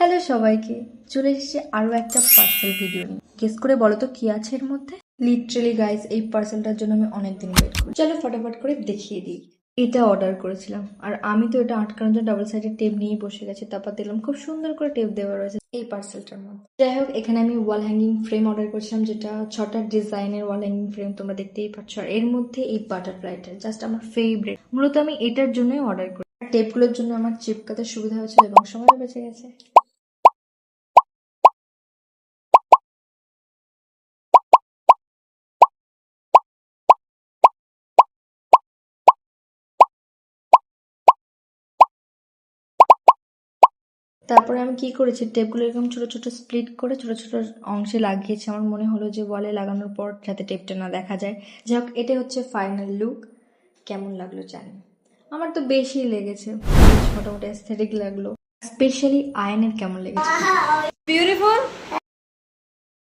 Hello সবাইকে, চলে এসেছে আরও একটা পার্সেল ভিডিও নিয়ে। গেস করে বলো তো কি আছে এর মধ্যে? লিটারেলি গাইস এই পার্সেলটার জন্য আমি অনেক দিন ওয়েট করি। চলো ফটাফট করে দেখিয়ে দিই। এটা অর্ডার করেছিলাম। আর আমি তো এটা আটকানোর জন্য ডাবল সাইডের টেপ নিয়েই বসে গেছি। তারপর দেখলাম খুব সুন্দর করে টেপ দেওয়া রয়েছে এই পার্সেলটার মধ্যে। যাই হোক, এখানে আমি ওয়াল হ্যাঙ্গিং ফ্রেম অর্ডার করেছিলাম, যেটা ছটা ডিজাইনের ওয়াল হ্যাঙ্গিং ফ্রেম তোমরা দেখতেই পাচ্ছ। আর এর মধ্যে এই বাটারফ্লাইটা জাস্ট আমার ফেভারিট মূলত আমি এটার জন্যই অর্ডার করি। টেপগুলোর জন্য আমার চিপকাতে সুবিধা হয়েছে এবং সময় বেঁচে গেছে। তারপরে আমি কি করেছি? টেপগুলো এরকম ছোট ছোট স্প্লিট করে ছোট ছোট অংশে লাগিয়েছি। আমার মনে হলো যে বলে লাগানোর পর যাতে টেপটা না দেখা যায়। যাই হোক, এটাই হচ্ছে ফাইনাল লুক কেমন লাগল জানি আমার তো বেশি লেগেছে। মোটামুটি অ্যাস্থেটিক লাগল। স্পেশালি আয়নের কেমন লেগেছে? Beautiful?